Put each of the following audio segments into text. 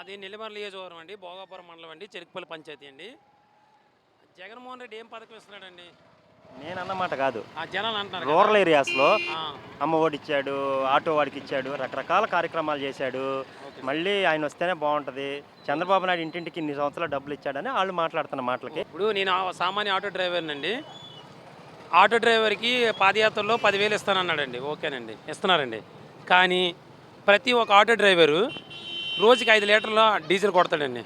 అది నెల్లిమర్ల నియోజకవర్గం అండి భోగాపురం మండలం అండి చెరుకుపల్లి పంచాయతీ అండి. జగన్మోహన్ రెడ్డి ఏం పథకం ఇస్తున్నాడండి? నేను అన్నమాట కాదు. ఆ జనాలు అంటున్నారు కదా. రూరల్ ఏరియాస్లో ఆ, ఇచ్చాడు ఆటో వాడికి ఇచ్చాడు రకరకాల కార్యక్రమాలు చేశాడు. ఓకే. మళ్ళీ ఆయన వస్తేనే బాగుంటుంది. చంద్రబాబు నాయుడు ఇంటింటికి ఇన్ని సంవత్సరాలు డబ్బులు ఇచ్చాడని వాళ్ళు మాట్లాడుతున్న మాటలకి. ఇప్పుడు నేను ఆ సామాన్య ఆటో డ్రైవర్నండి. ఆటో డ్రైవర్కి పాదయాత్రలో పదివేలు ఇస్తానన్నాడండి. ఓకేనండి. ఇస్తున్నారండి. కానీ ప్రతి ఒక్క ఆటో డ్రైవరు రోజుకి ఐదు లీటర్ల డీజిల్ కొడతాడండి.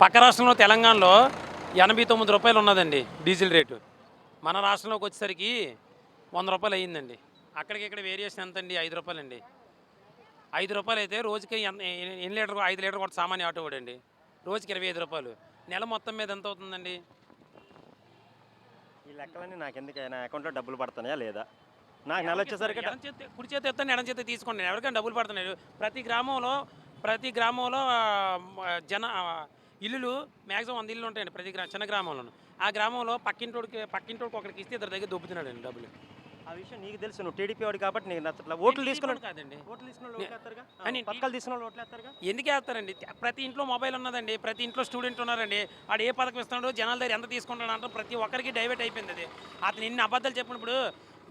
పక్క రాష్ట్రంలో తెలంగాణలో ఎనభై తొమ్మిది రూపాయలు ఉన్నదండి డీజిల్ రేటు. మన రాష్ట్రంలోకి వచ్చేసరికి వంద రూపాయలు అయ్యిందండి. అక్కడికి ఇక్కడ వేరియేషన్ ఎంత అండి ఐదు రూపాయలండి. ఐదు రూపాయలు అయితే రోజుకి ఎన్- ఎన్ని లీటర్ ఐదు లీటర్ కొట్ట సామాన్య ఆటో వాడండి. రోజుకి ఇరవై ఐదు రూపాయలు. నెల మొత్తం మీద ఎంత అవుతుందండి? ఈ లెక్కలన్నీ నాకు ఎందుకు నా అకౌంట్లో డబ్బులు పడుతున్నాయా లేదా? నాకు నెల వచ్చేసరికి కుడి చేతి ఎత్తండి ఎడం చేతి తీసుకోండి. ఎవరికైనా డబ్బులు పడుతున్నాయి. ప్రతి గ్రామంలో ప్రతి గ్రామంలో జన ఇల్లులు మ్యాక్సిమం వంద ఇల్లు ఉంటాయండి ప్రతి గ్రా చిన్న గ్రామంలో ఆ గ్రామంలో పక్కింటోడికి పక్కింటోడికి ఒకరికి ఇస్తే ఇద్దరి దగ్గర దొబ్బుతున్నాడండి డబ్బులు. ఆ విషయం నీకు తెలుసు నువ్వు టీడీపీ వాడు కాబట్టి నీకు నచ్చట్లా ఓట్లు తీసుకున్నాడు కాదండి. ఓట్లు తీసుకున్న వాళ్ళు ఓట్లు వేస్తారుగా? ఆ, అని పథకాలు తీసుకున్న ఓట్లు వేస్తారుగా? ఎందుకు వేస్తారండి? ప్రతి ఇంట్లో మొబైల్ ఉన్నదండి ప్రతి ఇంట్లో స్టూడెంట్ ఉన్నారండి వాడు ఏ పథకం ఇస్తున్నాడు జనాల దగ్గర ఎంత తీసుకుంటాడు అంటే ప్రతి ఒక్కరికి డైవర్ట్ అయిపోయింది అది. అతను ఎన్ని అబద్ధాలు చెప్పినప్పుడు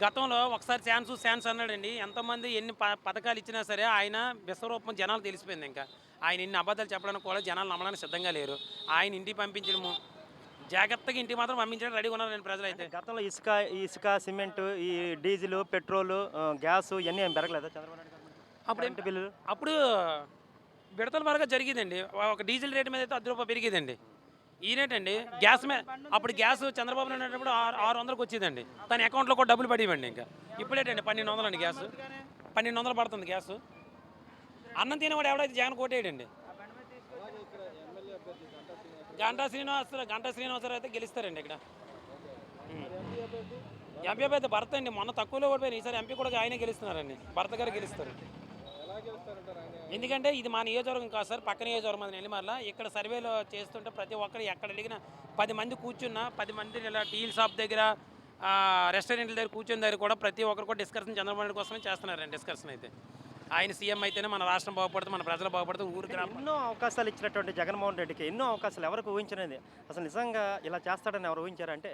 గతంలో ఒకసారి ఛాన్స్ ఛాన్స్ అన్నాడండి. ఎంతమంది ఎన్ని ప పథకాలు ఇచ్చినా సరే ఆయన విశ్వరూపం జనాలు తెలిసిపోయింది ఇంకా. ఆయన ఇన్ని అబద్ధాలు చెప్పడానికి కూడా జనాలు నమ్మడానికి సిద్ధంగా లేరు. ఆయన ఇంటికి పంపించడము జాగ్రత్తగా ఇంటికి మాత్రం పంపించడం రెడీగా ఉన్నారండి ప్రజలైతే. గతంలో ఇసుక ఈ ఇసుక సిమెంట్ ఈ డీజిల్ పెట్రోల్ గ్యాస్ ఇవన్నీ ఏం పెరగలేదా చంద్రబాబు అప్పుడు కరెంటు బిల్లులు? అప్పుడు విడతల వరకు జరిగేదండి. ఒక డీజిల్ రేట్ మీద అయితే అర్ధ రూపాయలు పెరిగేదండి. ఈయనేటండి గ్యాస్ మీద అప్పుడు గ్యాస్ చంద్రబాబు నాయుడు ఉన్నప్పుడు ఆరు ఆరు వందలకు వచ్చేదండి. తన అకౌంట్లో కూడా డబ్బులు పడేవండి ఇంకా. ఇప్పుడేటండి పన్నెండు వందలు అండి గ్యాస్. పన్నెండు వందలు పడుతుంది గ్యాస్. అన్నం తినేవాడు ఎవడైతే జగన్ కోటేయడండి గంటా శ్రీనివాస్ గంటా శ్రీనివాసరావు అయితే గెలుస్తారండి ఇక్కడ. ఎంపీ అభ్యర్థి భర్త అండి మొన్న తక్కువలో ఓడిపోయిన ఈసారి ఎంపీ కూడా ఆయనే గెలుస్తున్నారండి. భర్త గారు గెలుస్తారు. ఎందుకంటే ఇది మా నియోజకవర్గం కాదు సార్ పక్క నియోజకవర్గం అది నెల్లిమర్ల. ఇక్కడ సర్వేలో చేస్తుంటే ప్రతి ఒక్కరు ఎక్కడ అడిగినా పది మంది కూర్చున్నా పది మంది ఇలా టీల్ షాప్ దగ్గర రెస్టారెంట్ల దగ్గర కూర్చున్న దగ్గర కూడా ప్రతి ఒక్కరు కూడా డిస్కషన్ చంద్రబాబు నాయుడు కోసమే చేస్తున్నారండి డిస్కషన్ అయితే. ఆయన సీఎం అయితేనే మన రాష్ట్రం బాగుపడుతుంది మన ప్రజలు బాగుపడుతుంది ఊరు గ్రామం. ఎన్నో అవకాశాలు ఇచ్చినటువంటి జగన్మోహన్ రెడ్డికి ఎన్నో అవకాశాలు ఎవరికి ఊహించినది. అసలు నిజంగా ఇలా చేస్తాడని ఎవరు ఊహించారంటే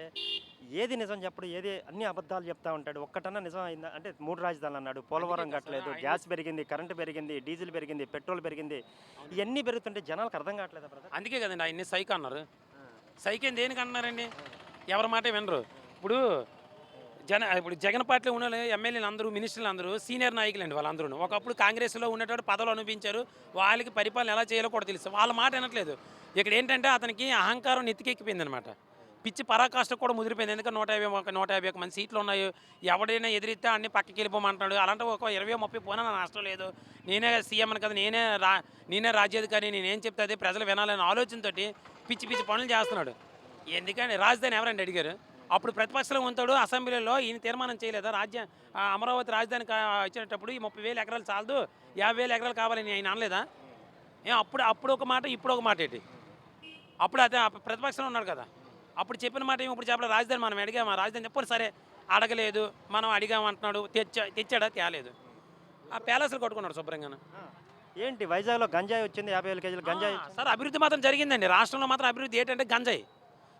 ఏది నిజం చెప్పడు ఏది అన్ని అబద్ధాలు చెప్తా ఉంటాడు. ఒక్కటన్నా నిజం అయిందా? అంటే మూడు రాజధానులు అన్నాడు. పోలవరం కట్టలేదు గ్యాస్ పెరిగింది కరెంటు పెరిగింది డీజిల్ పెరిగింది పెట్రోల్ పెరిగింది. ఇవన్నీ పెరుగుతుంటే జనాలకు అర్థం కావట్లేదు బ్రదర్ అందుకే కదండి ఆయన్ని సైక్ అన్నారు సైక్ దేనికి అన్నారండి ఎవరి మాట వినరు. ఇప్పుడు జన ఇప్పుడు జగన్ పార్టీలో ఉన్న ఎమ్మెల్యేలు అందరూ మినిస్టర్లు అందరూ సీనియర్ నాయకులు అండి వాళ్ళందరూ ఒకప్పుడు కాంగ్రెస్లో ఉన్నటువంటి పదవులు అనిపించారు వాళ్ళకి పరిపాలన ఎలా చేయాలో కూడా తెలుసు. వాళ్ళ మాట వినట్లేదు. ఇక్కడ ఏంటంటే అతనికి అహంకారం నెత్తికెక్కిపోయింది అనమాట పిచ్చి పరాకాష్ట కూడా ముదిరిపోయింది. ఎందుకంటే నూట యాభై ఒక నూట యాభై ఒక మంది సీట్లు ఉన్నాయి. ఎవడైనా ఎదిరిస్తే అన్ని పక్కకి వెళ్ళిపోమంటున్నాడు. అలాంటి ఒక ఇరవై ముప్పై పోయినా నా నష్టం లేదు. నేనే సీఎం అని కదా నేనే రా నేనే రాజ్యాధికారి నేనేం చెప్తే అదే ప్రజలు వినాలనే ఆలోచనతోటి పిచ్చి పిచ్చి పనులు చేస్తున్నాడు. ఎందుకంటే రాజధాని ఎవరండి అడిగారు? అప్పుడు ప్రతిపక్షంలో ఉంటాడు. అసెంబ్లీలో ఈయన తీర్మానం చేయలేదా? రాజ్య అమరావతి రాజధాని ఇచ్చేటప్పుడు ఈ ముప్పై వేలు ఎకరాలు చాలదు. యాభై వేలు ఎకరాలు కావాలని ఆయన అనలేదా? ఏ అప్పుడు అప్పుడు ఒక మాట ఇప్పుడు ఒక మాట ఏంటి? అప్పుడు అదే ప్రతిపక్షంలో ఉన్నాడు కదా. అప్పుడు చెప్పిన మాట ఏమి? ఇప్పుడు చెప్పలేదు. రాజధాని మనం అడిగాము? రాజధాని చెప్పండి సరే అడగలేదు. మనం అడిగామంటున్నాడు తెచ్చా తెచ్చాడా? తేలేదు. ఆ ప్యాలెస్లు కొట్టుకున్నాడు శుభ్రంగా ఏంటి? వైజాగ్లో గంజాయి వచ్చింది. యాభై వేల కేజీలు గంజాయి సార్ అభివృద్ధి మాత్రం జరిగిందండి. రాష్ట్రంలో మాత్రం అభివృద్ధి ఏంటంటే గంజాయి.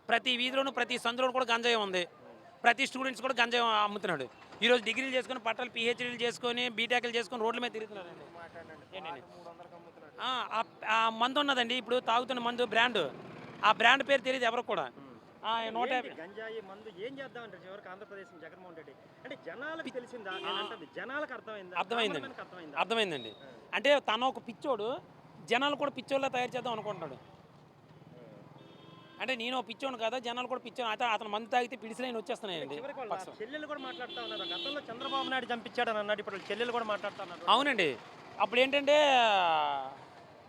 ప్రతి వీధిలోనూ ప్రతి సందులో కూడా గంజాయి ఉంది. ప్రతి స్టూడెంట్స్ కూడా గంజాయి అమ్ముతున్నాడు. ఈరోజు డిగ్రీలు చేసుకొని పట్టాలు పిహెచ్డీలు చేసుకొని బీటెక్లు చేసుకొని రోడ్ల మీద తిరుగుతున్నారండి ఆ, మందు ఉన్నదండి. ఇప్పుడు తాగుతున్న మందు బ్రాండ్. ఆ బ్రాండ్ పేరు తెలియదు ఎవరికి కూడా. ఆ, నూట గంజాయి మందు ఏం చేద్దామంటే చివరికి ఆంధ్రప్రదేశ్ జగన్మోహన్ రెడ్డి? అంటే జనాలకు తెలిసిందా? జనాలకు అర్థమైందా? అర్థమైందండి. అర్థమైందండి. అంటే తను ఒక పిచ్చోడు. జనాలు కూడా పిచ్చోళ్ళ తయారు చేద్దాం అనుకుంటున్నాడు. అంటే నేను ఒక పిచ్చోడు కదా జనాలు కూడా పిచ్చోడు అయితే అతను మందు తాగితే పిడిసిలైన వచ్చేస్తున్నాయండి. చెల్లెలు కూడా మాట్లాడుతా ఉన్నారు. గతంలో చంద్రబాబు నాయుడు చంపించాడని అన్నాడు ఇప్పుడు చెల్లెలు కూడా మాట్లాడుతా ఉన్నారు. అవునండి. అప్పుడు ఏంటంటే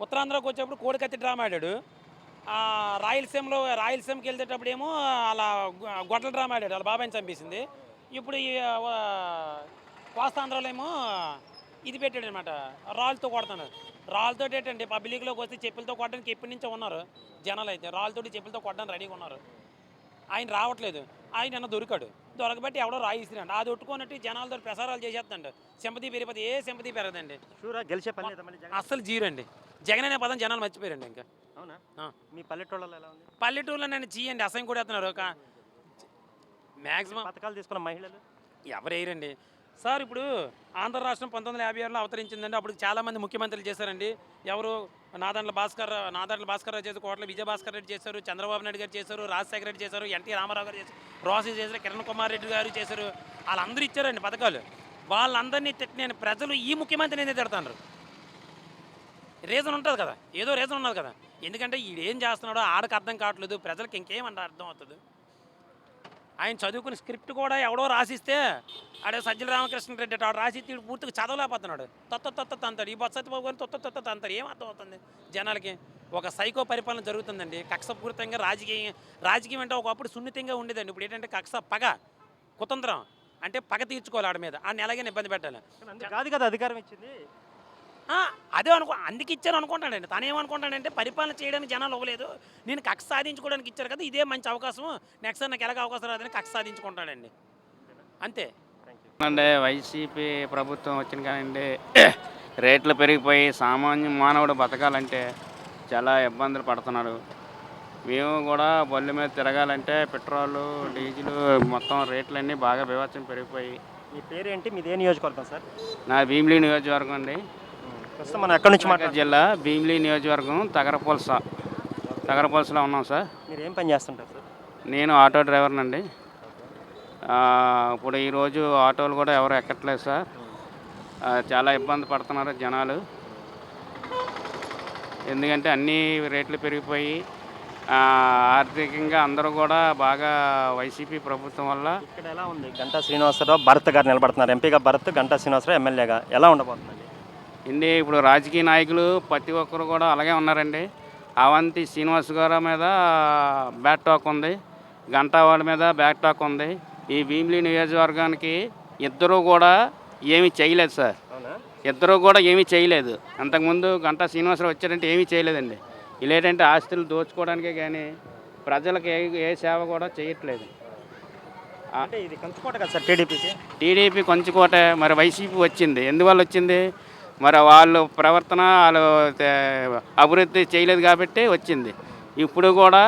ఉత్తరాంధ్రకు వచ్చేప్పుడు కోడికత్తి డ్రామా ఆడాడు. రాయలసీమలో రాయలసీమకి వెళ్తేటప్పుడు ఏమో అలా గొడ్డల డ్రామా ఆడాడు వాళ్ళ బాబాయిని చంపేసింది. ఇప్పుడు ఈ కోస్తాంధ్రలో ఏమో ఇది పెట్టాడు అనమాట రాళ్ళతో కొడుతున్నాడు రాళ్ళతో ఏంటండి పబ్లిక్లోకి వస్తే చెప్పులతో కొట్టడానికి ఎప్పటి నుంచో ఉన్నారు జనాలు అయితే రాళ్ళతోటి చెప్పులతో కొట్టడానికి రెడీగా ఉన్నారు. ఆయన రావట్లేదు. ఆయన అన్న దొరికాడు. దొరకబట్టి ఎవడో రాయి ఇస్తున్నాడు అది ఒట్టుకున్నట్టు జనాలతో ప్రసారాలు చేసేస్తాడు. సింపతి పెరిగిపోతే ఏ సింపతి పెరగదండి గెలిచే పని అస్సలు జీరో అండి జగన్ అనే పదం జనాలు మర్చిపోయారండి ఇంకా. అవునా. మీ పల్లెటూళ్ళలో ఎలా ఉంది? పల్లెటూరులో నేను చీయండి. అసహ్యం కూడా వేస్తున్నారు. ఒక మ్యాక్సిమం పథకాలు తీసుకున్న మహిళలు? ఎవరు వేయరండి? సార్ ఇప్పుడు ఆంధ్ర రాష్ట్రం పంతొమ్మిది వందల యాభై ఆరులో అవతరించిందండి. అప్పుడు చాలామంది ముఖ్యమంత్రులు చేశారండి. ఎవరు? నాదండ్ల భాస్కర్ నాదండ్ల భాస్కర్ రావు చేశారు కోట్ల విజయ భాస్కర్ రెడ్డి చేశారు చంద్రబాబు నాయుడు గారు చేశారు రాజశేఖర రెడ్డి చేశారు ఎన్టీ రామారావు గారు చేశారు రోసీ చేశారు కిరణ్ కుమార్ రెడ్డి గారు చేశారు. వాళ్ళందరూ ఇచ్చారండి పథకాలు. వాళ్ళందరినీ తిట్టి నేను ప్రజలు ఈ ముఖ్యమంత్రిని ఎందుకు తిడతాను రీజన్ ఉంటుంది కదా. ఏదో రీజన్ ఉన్నది కదా. ఎందుకంటే ఈడేం చేస్తున్నాడో ఆడకు అర్థం కావట్లేదు. ప్రజలకు ఇంకేమంటే అర్థం అవుతుంది. ఆయన చదువుకున్న స్క్రిప్ట్ కూడా ఎవడో రాసిస్తే ఆడే సజ్జల రామకృష్ణ రెడ్డి ఆడు రాసి తీడు పూర్తిగా చదవలేకపోతున్నాడు. తొత్త తొత్త తంతాడు ఈ బొత్సతిబాబు గారిని తొత్త తొత్త అంటారు. ఏం అర్థం అవుతుంది? జనాలకి ఒక సైకో పరిపాలన జరుగుతుందండి. కక్షపూరితంగా రాజకీయం రాజకీయం అంటే ఒకప్పుడు సున్నితంగా ఉండేదండి. ఇప్పుడు ఏంటంటే కక్ష పగ కుతంత్రం. అంటే పగ తీర్చుకోవాలి ఆడ మీద. ఆ ఎలాగైనా ఇబ్బంది పెట్టాలి. కాదు కదా అధికారం ఇచ్చింది. అదే అనుకో అందుకు ఇచ్చారు అనుకుంటాడండి. తను ఏమనుకుంటాడంటే పరిపాలన చేయడానికి జనాలు ఇవ్వలేదు. నేను కక్ష సాధించుకోవడానికి ఇచ్చారు కదా ఇదే మంచి అవకాశం. నెక్స్ట్ నాకు ఎలాగ అవకాశం రాదని కక్ష సాధించుకుంటాడండి. అంతే. థ్యాంక్ యూ అంటే వైసీపీ ప్రభుత్వం వచ్చిన కానండి రేట్లు పెరిగిపోయి సామాన్య మానవుడు బతకాలంటే చాలా ఇబ్బందులు పడుతున్నారు. మేము కూడా బళ్ళు మీద తిరగాలంటే పెట్రోలు డీజిల్ మొత్తం రేట్లన్నీ బాగా బీభత్సం పెరిగిపోయి. మీ పేరు ఏంటి మీది నియోజకవర్గం సార్? నా భీమిలీ నియోజకవర్గం అండి. ప్రస్తుతం మనం ఎక్కడి నుంచి విశాఖ మాట్లాడారు జిల్లా భీమిలీ నియోజకవర్గం తగరపులస. తగరపులసలో ఉన్నాం సార్. మీరు ఏం పని చేస్తుంటారు సార్? నేను ఆటో డ్రైవర్నండి ఇప్పుడు ఈరోజు ఆటోలు కూడా ఎవరు ఎక్కట్లేదు సార్. చాలా ఇబ్బంది పడుతున్నారు జనాలు. ఎందుకంటే అన్ని రేట్లు పెరిగిపోయి ఆర్థికంగా అందరూ కూడా బాగా వైసీపీ ప్రభుత్వం వల్ల ఇక్కడ ఎలా ఉంది? గంటా శ్రీనివాసరావు భరత్ గారు నిలబడుతున్నారు. ఎంపీగా భరత్ గంటా శ్రీనివాసరావు ఎమ్మెల్యేగా. ఎలా ఉండబోతుందండి ఇండి ఇప్పుడు రాజకీయ నాయకులు ప్రతి ఒక్కరు కూడా అలాగే ఉన్నారండి. అవంతి శ్రీనివాస్ గారి మీద బ్యాట్ టాక్ ఉంది. గంటా వాడి మీద బ్యాట్ టాక్ ఉంది. ఈ భీమిలీ నియోజకవర్గానికి ఇద్దరు కూడా ఏమీ చేయలేదు సార్. ఇద్దరు కూడా ఏమీ చేయలేదు. అంతకుముందు గంటా శ్రీనివాసరావు వచ్చారంటే ఏమీ చేయలేదండి. ఇలాంటి ఆస్తులు దోచుకోవడానికే కానీ ప్రజలకు ఏ ఏ సేవ కూడా చేయట్లేదు. అంటే ఇది కంచుకోట కదా సార్ టీడీపీకి? టీడీపీ కొంచుకోట మరి వైసీపీ వచ్చింది. ఎందువల్ల వచ్చింది? మరి వాళ్ళు ప్రవర్తన వాళ్ళు అభివృద్ధి చేయలేదు కాబట్టి వచ్చింది. ఇప్పుడు కూడా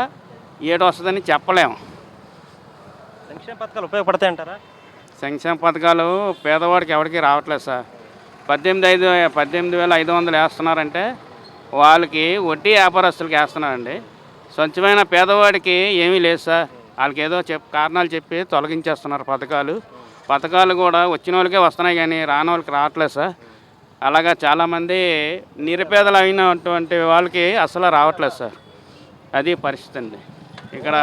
ఏడు వస్తుందని చెప్పలేము సంక్షేమ పథకాలు ఉపయోగపడతాయంటారా సంక్షేమ పథకాలు పేదవాడికి ఎవరికి రావట్లేదు సార్. పద్దెనిమిది ఐదు పద్దెనిమిది వేల ఐదు వందలు వేస్తున్నారంటే వాళ్ళకి వడ్డీ వ్యాపారస్తులకి వేస్తున్నారండి. స్వచ్ఛమైన పేదవాడికి ఏమీ లేదు సార్. వాళ్ళకి ఏదో చెప్ కారణాలు చెప్పి తొలగించేస్తున్నారు పథకాలు. పథకాలు కూడా వచ్చిన వాళ్ళకే వస్తున్నాయి కానీ రాని వాళ్ళకి రావట్లేదు సార్. అలాగా చాలామంది నిరుపేదలు అయినటువంటి వాళ్ళకి అసలు రావట్లేదు సార్. అది పరిస్థితి అండి. ఇక్కడ